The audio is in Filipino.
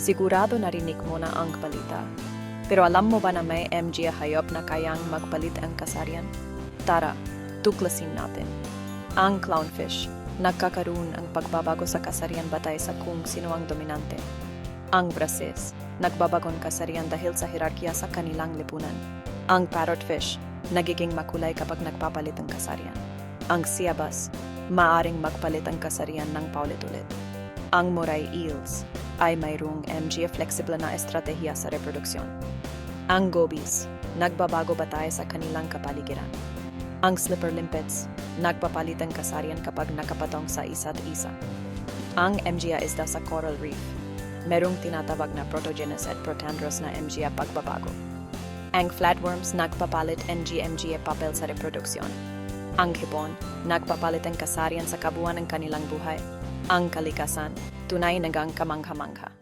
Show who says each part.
Speaker 1: Sigurado narinig mo na ang balita. Pero alam mo ba na may MG hayop na kayang magpalit ang kasarian? Tara, tuklasin natin. Ang clownfish, nagkakaroon ang pagbabago sa kasarian batay sa kung sino ang dominante. Ang brasis, nagbabagong kasarian dahil sa hierarkiya sa kanilang lipunan. Ang parrotfish, nagiging makulay kapag nagpapalit ang kasarian. Ang siyabas, maaring magpalit ang kasarian ng paulit-ulit. Ang moray eels ay mayroong MG flexible na estratehiya sa reproduksyon. Ang gobies, nagbabago batay sa kanilang kapaligiran. Ang slipper limpets, nagpapalit ang kasarian kapag nakapatong sa isa't isa. Ang MGA isda sa coral reef, merong tinatawag na protogenous at protandrous na MGA pagbabago. Ang flatworms nagpapalit NG-MGA papel sa reproduksyon. Ang hipon, nagpapalit ang kasarian sa kabuuan ng kanilang buhay. Ang kalikasan, tunay nagang kamangha-mangha.